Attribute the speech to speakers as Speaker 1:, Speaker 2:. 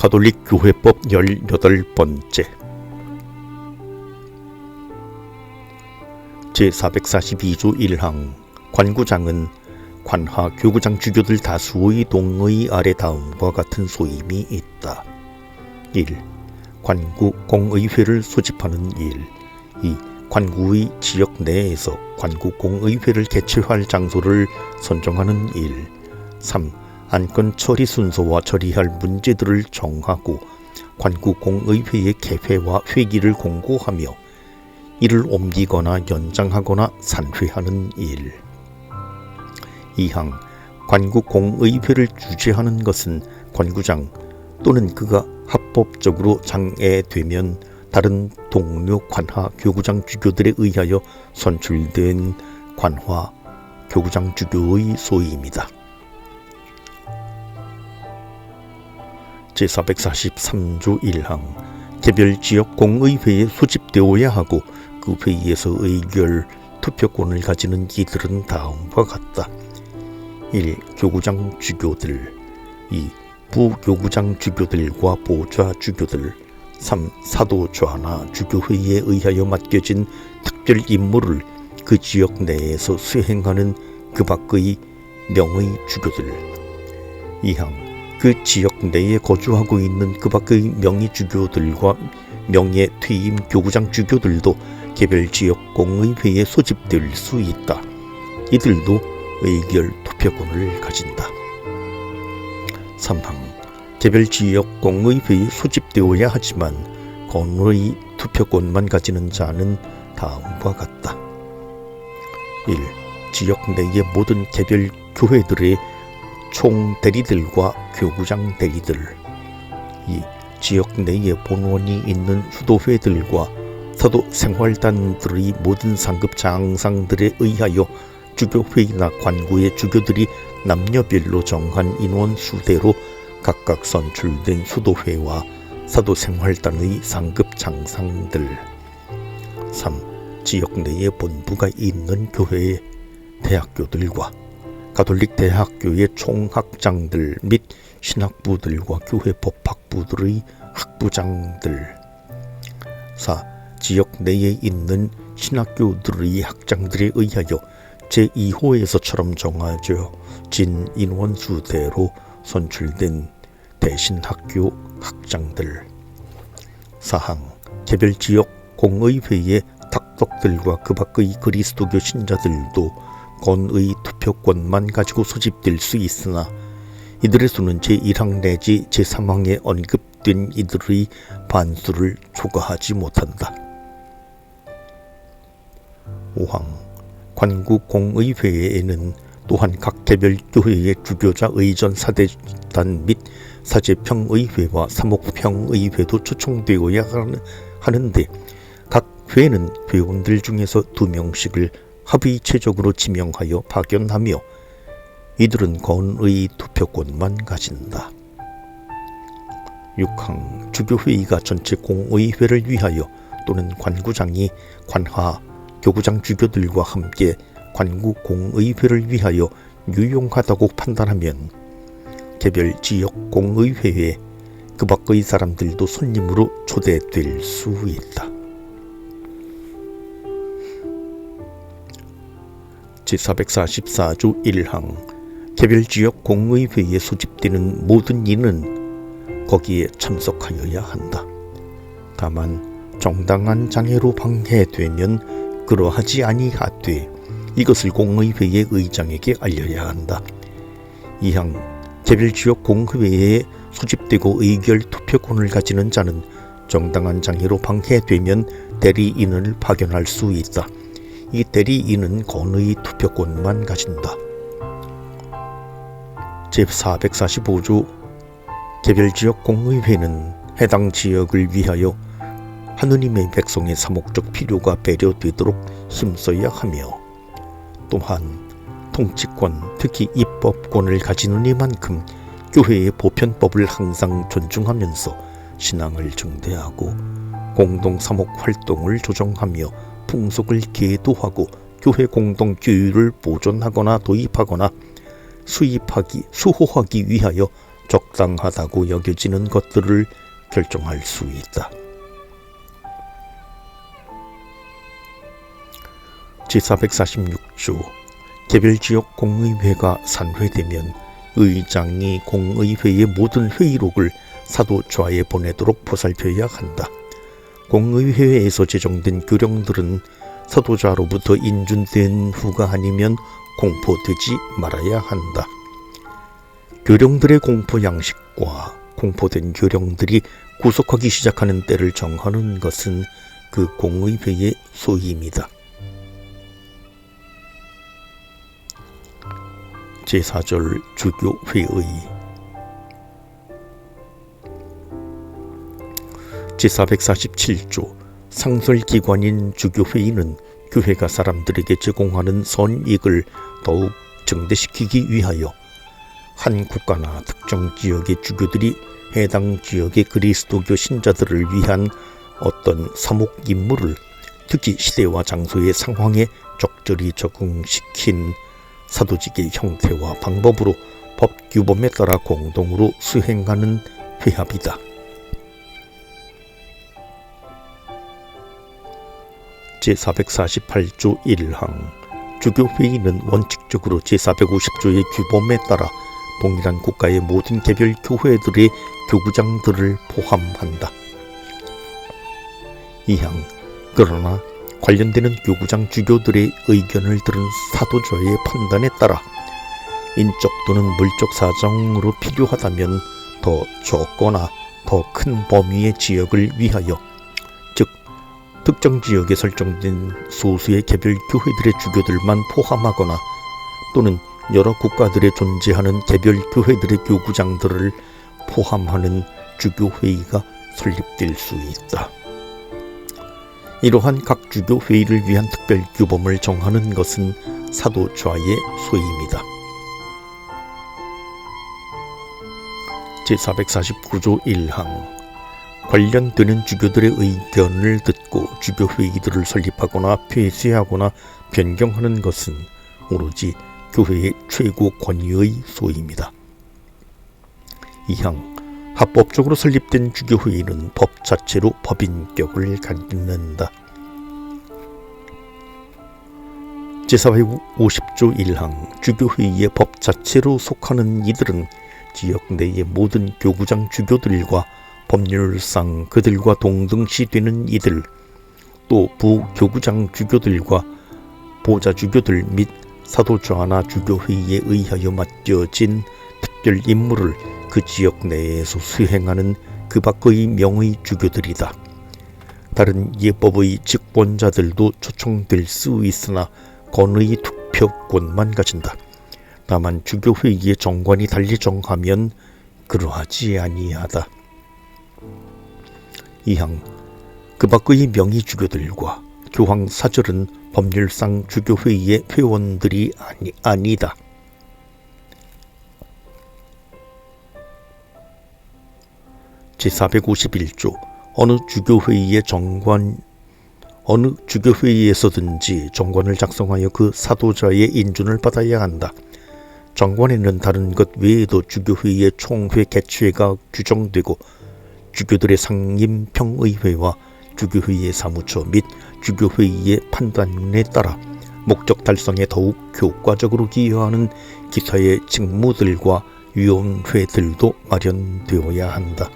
Speaker 1: 가톨릭 교회법 18번째 제442조 1항 관구장은 관하 교구장 주교들 다수의 동의 아래 다음과 같은 소임이 있다. 1. 관구 공의회를 소집하는 일 2. 관구의 지역 내에서 관구 공의회를 개최할 장소를 선정하는 일 3. 안건 처리 순서와 처리할 문제들을 정하고 관구 공의회의 개회와 회기를 공고하며 이를 옮기거나 연장하거나 산회하는 일. 2항 관구 공의회를 주재하는 것은 관구장 또는 그가 합법적으로 장애되면 다른 동료 관하 교구장 주교들에 의하여 선출된 관화 교구장 주교의 소임이다. 제443조 1항 개별 지역 공의회에 소집되어야 하고 그 회의에서 의결 투표권을 가지는 이들은 다음과 같다. 1. 교구장 주교들 2. 부교구장 주교들과 보좌 주교들 3. 사도 좌나 주교회의에 의하여 맡겨진 특별 임무를 그 지역 내에서 수행하는 그 밖의 명의 주교들 2항 그 지역 내에 거주하고 있는 그 밖의 명의 주교들과 명예 퇴임 교구장 주교들도 개별 지역 공의회에 소집될 수 있다. 이들도 의결 투표권을 가진다. 3항 개별 지역 공의회에 소집되어야 하지만 건의 투표권만 가지는 자는 다음과 같다. 1. 지역 내의 모든 개별 교회들의 총 대리들과 교구장 대리들 2. 지역 내에 본원이 있는 수도회들과 서도 생활단들의 모든 상급 장상들에 의하여 주교회의나 관구의 주교들이 남녀별로 정한 인원 수대로 각각 선출된 수도회와 사도 생활단의 상급 장상들 3. 지역 내에 본부가 있는 교회의 대학교들과 가톨릭 대학교의 총학장들 및 신학부들과 교회 법학부들의 학부장들 4. 지역 내에 있는 신학교들의 학장들에 의하여 제2호에서처럼 정해진 인원수대로 선출된 대신학교 학장들 4항 개별 지역 공의회의 탁덕들과 그 밖의 그리스도교 신자들도 건의 투표권만 가지고 소집될 수 있으나 이들의 수는 제1항 내지 제3항에 언급된 이들의 반수를 초과하지 못한다. 5항 관구 공의회에는 또한 각 개별 교회의 주교자 의전 사대단 및 사제평의회와 사목평의회도 초청되어야 하는데 각 회는 회원들 중에서 두 명씩을 합의체적으로 지명하여 파견하며 이들은 건의 투표권만 가진다. 6항 주교회의가 전체 공의회를 위하여 또는 관구장이 관하 교구장 주교들과 함께 관구 공의회를 위하여 유용하다고 판단하면 개별 지역 공의회에 그 밖의 사람들도 손님으로 초대될 수 있다. 제 444조 1항 개별 지역 공의회에 소집되는 모든 이는 거기에 참석하여야 한다. 다만 정당한 장애로 방해되면 그러하지 아니하되 이것을 공의회의 의장에게 알려야 한다. 이항 개별 지역 공의회에 소집되고 의결 투표권을 가지는 자는 정당한 장애로 방해되면 대리인을 파견할 수 있다. 이 대리인은 건의 투표권만 가진다. 제445조 개별지역 공의회는 해당 지역을 위하여 하느님의 백성의 사목적 필요가 배려되도록 힘써야 하며 또한 통치권, 특히 입법권을 가지는 이만큼 교회의 보편법을 항상 존중하면서 신앙을 증대하고 공동 사목 활동을 조정하며 풍속을 계도하고 교회 공동 규율을 보존하거나 도입하거나 수입하기 수호하기 위하여 적당하다고 여겨지는 것들을 결정할 수 있다. 제446조 개별 지역 공의회가 산회되면 의장이 공의회의 모든 회의록을 사도좌에 보내도록 보살펴야 한다. 공의회에서 제정된 규령들은 사도좌로부터 인준된 후가 아니면 공포되지 말아야 한다. 교령들의 공포 양식과 공포된 교령들이 구속하기 시작하는 때를 정하는 것은 그 공의회의 소임이다. 제4절 주교회의 제447조 상설기관인 주교회의는 교회가 사람들에게 제공하는 선익을 더욱 증대시키기 위하여 한 국가나 특정 지역의 주교들이 해당 지역의 그리스도교 신자들을 위한 어떤 사목 임무를 특히 시대와 장소의 상황에 적절히 적응시킨 사도직의 형태와 방법으로 법 규범에 따라 공동으로 수행하는 회합이다. 제448조 1항 주교회의는 원칙적으로 제450조의 규범에 따라 동일한 국가의 모든 개별 교회들의 교구장들을 포함한다. 2항 그러나 관련되는 교구장 주교들의 의견을 들은 사도조의 판단에 따라 인적 또는 물적 사정으로 필요하다면 더 적거나 더 큰 범위의 지역을 위하여 즉 특정 지역에 설정된 소수의 개별 교회들의 주교들만 포함하거나 또는 여러 국가들에 존재하는 개별 교회들의 교구장들을 포함하는 주교회의가 설립될 수 있다. 이러한 각 주교 회의를 위한 특별 규범을 정하는 것은 사도 좌의 소임이다. 제449조 1항 관련되는 주교들의 의견을 듣고 주교 회의들을 설립하거나 폐쇄하거나 변경하는 것은 오로지 교회의 최고 권위의 소임이다. 2항 합법적으로 설립된 주교회의는 법 자체로 법인격을 갖는다. 제450조 1항 주교회의의 법 자체로 속하는 이들은 지역 내의 모든 교구장 주교들과 법률상 그들과 동등시 되는 이들 또 부교구장 주교들과 보좌 주교들 및 사도좌나 주교회의에 의하여 맡겨진 특별 임무를 그 지역 내에서 수행하는 그 밖의 명의 주교들이다. 다른 예법의 직권자들도 초청될 수 있으나 권의 투표권만 가진다. 다만 주교회의의 정관이 달리 정하면 그러하지 아니하다. 이항 그 밖의 명의 주교들과 교황 사절은 법률상 주교회의의 회원들이 아니, 아니다. 제451조 어느 주교회의의 정관 어느 주교회의에서든지 정관을 작성하여 그 사도자의 인준을 받아야 한다. 정관에는 다른 것 외에도 주교회의의 총회 개최가 규정되고 주교들의 상임 평의회와 주교회의의 사무처 및 주교회의의 판단에 따라 목적 달성에 더욱 효과적으로 기여하는 기타의 직무들과 위원회들도 마련되어야 한다.